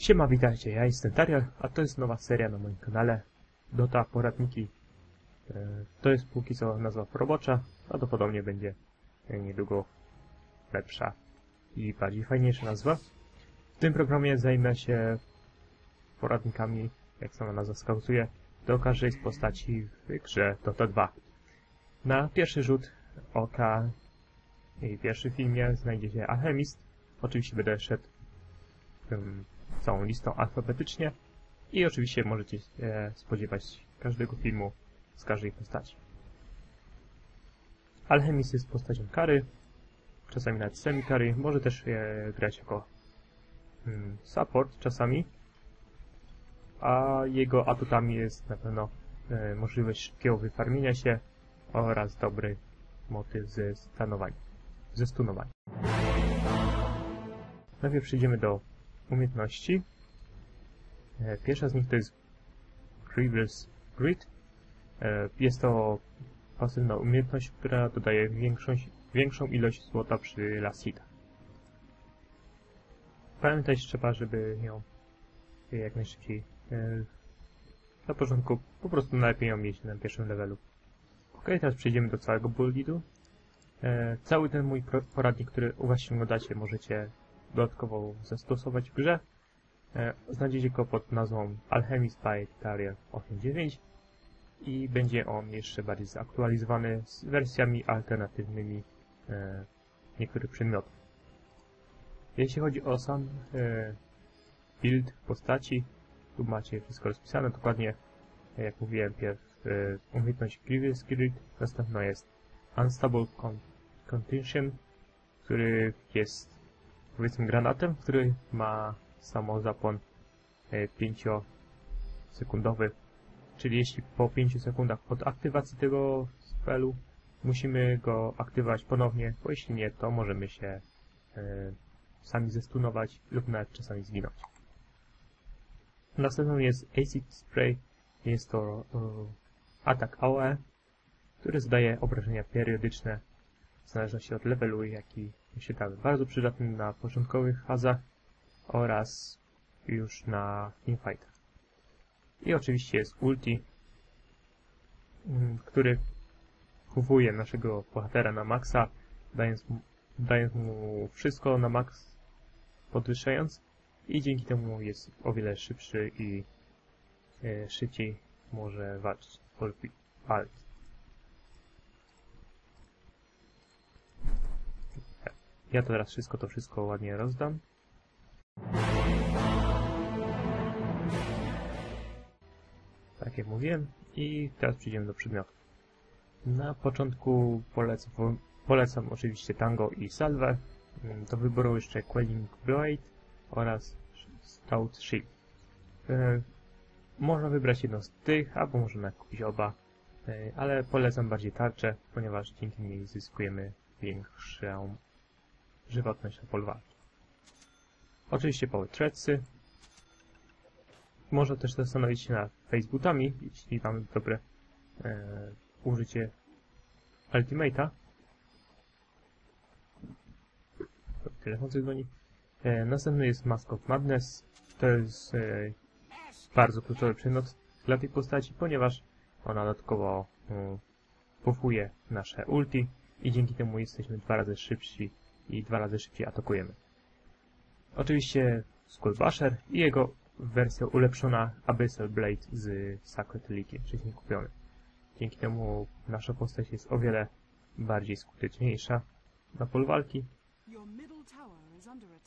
Siema, witajcie, ja jestem Tariel, a to jest nowa seria na moim kanale Dota Poradniki. E, To jest póki co nazwa robocza, prawdopodobnie będzie e, niedługo lepsza i bardziej fajniejsza nazwa. W tym programie zajmę się poradnikami, jak sama nazwa wskazuje, do każdej z postaci w grze Dota 2. Na pierwszy rzut oka i pierwszy filmie znajdzie się Alchemist. Oczywiście będę szedł całą listą alfabetycznie i oczywiście możecie się spodziewać każdego filmu z każdej postaci. Alchemist jest postacią kary, czasami nawet semi-kary, może też e, grać jako mm, support czasami, a jego atutami jest na pewno e, możliwość szybkiego wyfarmienia się oraz dobry motyw ze stanowania, ze stunowania. Najpierw przejdziemy do umiejętności. E, Pierwsza z nich to jest Reverse Grid. E, Jest to pasywna umiejętność, która dodaje większą, większą ilość złota przy lasitach. Pamiętać trzeba, żeby ją jak najszybciej e, na początku po prostu najlepiej ją mieć na pierwszym levelu. Ok, teraz przejdziemy do całego. E, cały ten mój poradnik, który właśnie oglądacie, możecie dodatkowo zastosować w grze. E, znajdziecie go pod nazwą Alchemist by Tariel 8.9 i będzie on jeszcze bardziej zaktualizowany z wersjami alternatywnymi e, niektórych przedmiotów. Jeśli chodzi o sam e, build postaci, tu macie wszystko rozpisane dokładnie, jak mówiłem, pierw umiejętność Previous Grid, następna jest Unstable Con Contention, który jest powiedzmy granatem, który ma samozapłon 5 sekundowy, czyli jeśli po 5 sekundach od aktywacji tego spelu musimy go aktywować ponownie, bo jeśli nie, to możemy się e, sami zestunować lub nawet czasami zginąć. Następną jest Acid Spray, jest to e, atak AOE, który zdaje obrażenia periodyczne w zależności od levelu, jaki się da. Bardzo przydatny na początkowych fazach oraz już na teamfightach. I oczywiście jest ulti, mm, który kuwuje naszego bohatera na maksa, dając dając mu wszystko na max, podwyższając i dzięki temu jest o wiele szybszy i e, szybciej może walczyć. walczyć. Ja to teraz wszystko to wszystko ładnie rozdam. Tak jak mówiłem. I teraz przejdziemy do przedmiotów. Na początku polecam, polecam oczywiście Tango i. Mm, Do wyboru jeszcze Quelling Blade oraz Stout Shield. Można wybrać jedno z tych, albo można kupić oba. E, ale polecam bardziej tarczę, ponieważ dzięki niej zyskujemy większą żywotność na polu walki. Oczywiście Threadsy. Można też zastanowić się nad Facebookami, jeśli mamy dobre e, użycie Ultimate'a. Telefon dzwoni. E, następny jest Mask of Madness. To jest e, bardzo kluczowy przedmiot dla tej postaci, ponieważ ona dodatkowo e, nasze ulti i dzięki temu jesteśmy dwa razy szybsi i dwa razy szybciej atakujemy. Oczywiście Skullbusher i jego wersja ulepszona Abyssal Blade z Sacred Elite, wcześniej kupiony. Dzięki temu nasza postać jest o wiele bardziej skuteczniejsza na polu walki.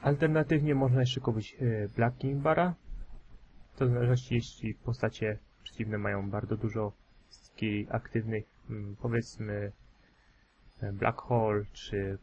Alternatywnie można jeszcze kupić e, Black King Bara. To w zależności jeśli postacie przeciwne mają bardzo dużo aktywnych, mm, powiedzmy e, Black Hole czy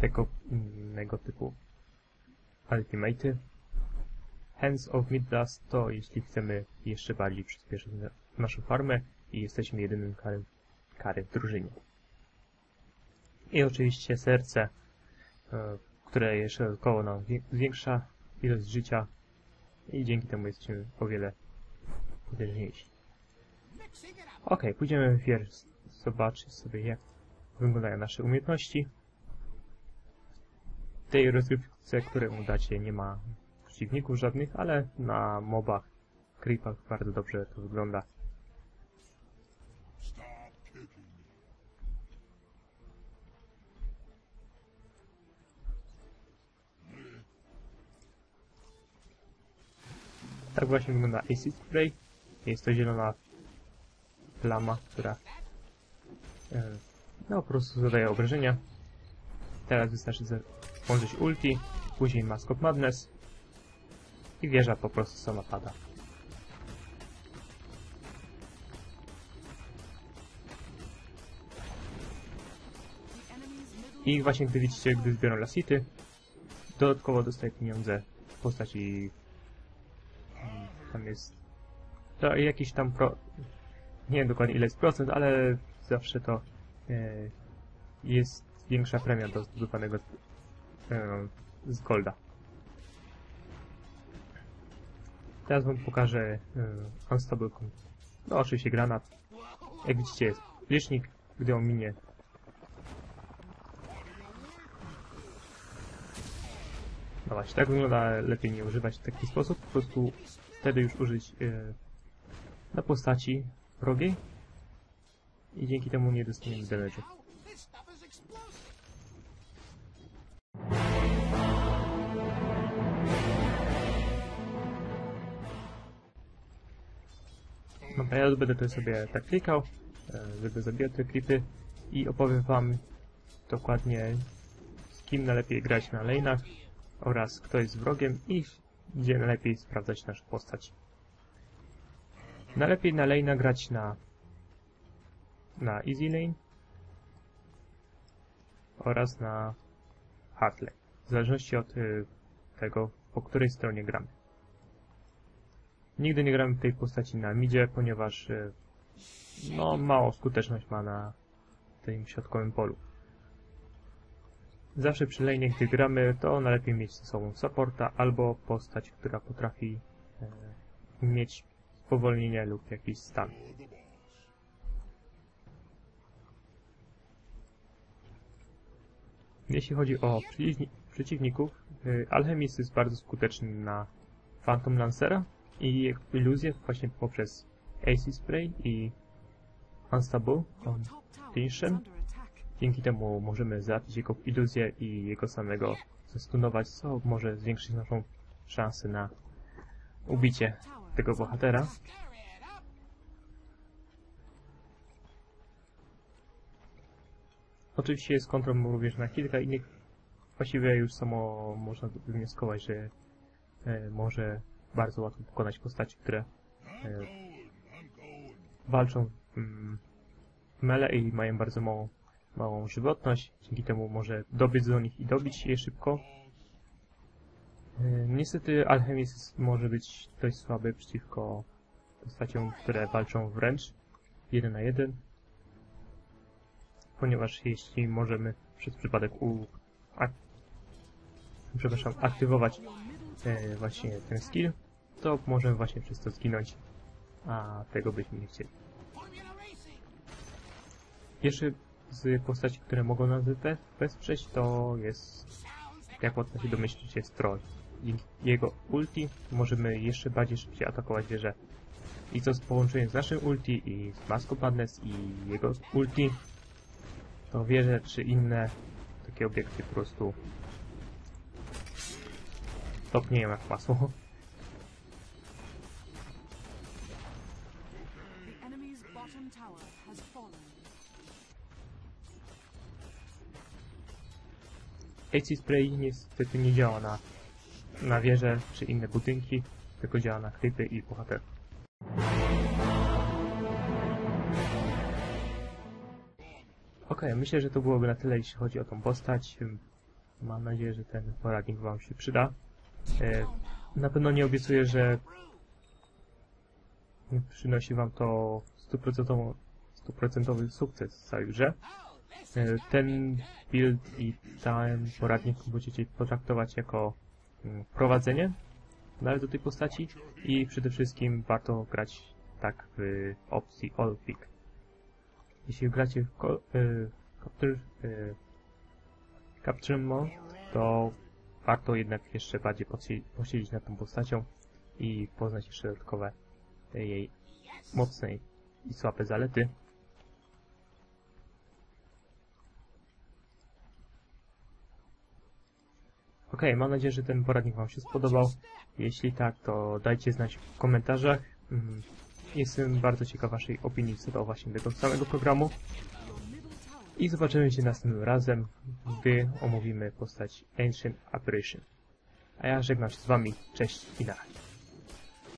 tego innego typu ultimaty. Hands of Midas to jeśli chcemy jeszcze bardziej przyspieszyć na- naszą farmę i jesteśmy jedynym karem kary w drużynie. I oczywiście serce, e, które jeszcze dodatkowo nam zwiększa ilość życia i dzięki temu jesteśmy o wiele potężniejsi. Ok, pójdziemy pierwszy zobaczyć sobie jak wyglądają nasze umiejętności. Tej rozgrywce, którą dacie, nie ma przeciwników żadnych, ale na mobach, creepach bardzo dobrze to wygląda. Tak właśnie wygląda Acid Spray. Jest to zielona plama, która e, no po prostu zadaje obrażenia. Teraz wystarczy włączyć ulti, później Mask of Madness i wieża po prostu sama pada. I właśnie gdy widzicie, gdy zbiorą lasity, dodatkowo dostaje pieniądze w postaci... mm, Tam jest... To jakiś tam pro... Nie wiem dokładnie ile jest procent, ale zawsze to e, jest większa premia do zdobywanego e, z Golda. Teraz wam pokażę e, Unstable No oczywiście granat. Jak widzicie jest licznik, gdy on minie No właśnie, tak wygląda lepiej nie używać w taki sposób, po prostu wtedy już użyć e, na postaci wrogiej i dzięki temu nie dostaniemy damage'u. Dobra, ja będę to sobie tak klikał, e, żeby zabijać te klipy i opowiem wam dokładnie z kim najlepiej grać na lane'ach oraz kto jest wrogiem i gdzie najlepiej sprawdzać naszą postać. Najlepiej na lane'a grać na na easy lane oraz na hard lane. W zależności od y, tego, po której stronie gramy. Nigdy nie gramy tej postaci na midzie, ponieważ y, no, mało skuteczność ma na tym środkowym polu. Zawsze przy lane, gdy gramy, to najlepiej mieć ze sobą supporta albo postać, która potrafi e, mieć spowolnienie lub jakiś stan. Jeśli chodzi o przeciwni- przeciwników, y, Alchemist jest bardzo skuteczny na Phantom Lancera i iluzję właśnie poprzez AC Spray i Unstable. On attack. Dzięki temu możemy załatwić jego iluzję i jego samego zestunować, co może zwiększyć naszą szansę na ubicie tego bohatera. Oczywiście jest kontrol również na kilka innych. Właściwie już samo można wywnioskować, że e, może bardzo łatwo pokonać postaci, które e, walczą mm, w mele i mają bardzo małą, małą żywotność. Dzięki temu może dobiec do nich i dobić je szybko. E, niestety Alchemist może być dość słaby przeciwko postaciom, które walczą wręcz jeden na jeden ponieważ jeśli możemy przez przypadek u... Ak przepraszam, aktywować e, właśnie ten skill, to możemy właśnie przez to zginąć, a tego byśmy nie chcieli. Jeszcze z postaci, które mogą nas we- wesprzeć, to jest, jak łatwo się domyślić, jest troll. Dzięki jego ulti możemy jeszcze bardziej szybciej atakować wieżę. I co z połączeniem z naszym ulti i z Mask of Madness i jego ulti, to wieże czy inne takie obiekty po prostu topnieją jak masło. AC Spray niestety nie działa na, na wieże czy inne budynki, tylko działa na krypy i bohaterów. Okej, myślę, że to byłoby na tyle, jeśli chodzi o tą postać. Mam nadzieję, że ten poradnik Wam się przyda. E, na pewno nie obiecuję, że przynosi Wam to stuprocentowo- stuprocentowy sukces w całej grze. E, Ten build i ten poradnik będziecie potraktować jako mm, prowadzenie nawet do tej postaci i przede wszystkim warto grać tak w opcji All Pick. Jeśli gracie w y, Capture, y, Capture Mode, to warto jednak jeszcze bardziej posiedzieć nad tą postacią i poznać jeszcze dodatkowe e, jej mocne i słabe zalety. Ok, mam nadzieję, że ten poradnik Wam się spodobał. Jeśli tak, to dajcie znać w komentarzach. Mm, Jestem bardzo ciekaw Waszej opinii co do właśnie tego całego programu. I zobaczymy się następnym razem, gdy omówimy postać Ancient Apparition. A ja żegnam się z Wami. Cześć i na razie.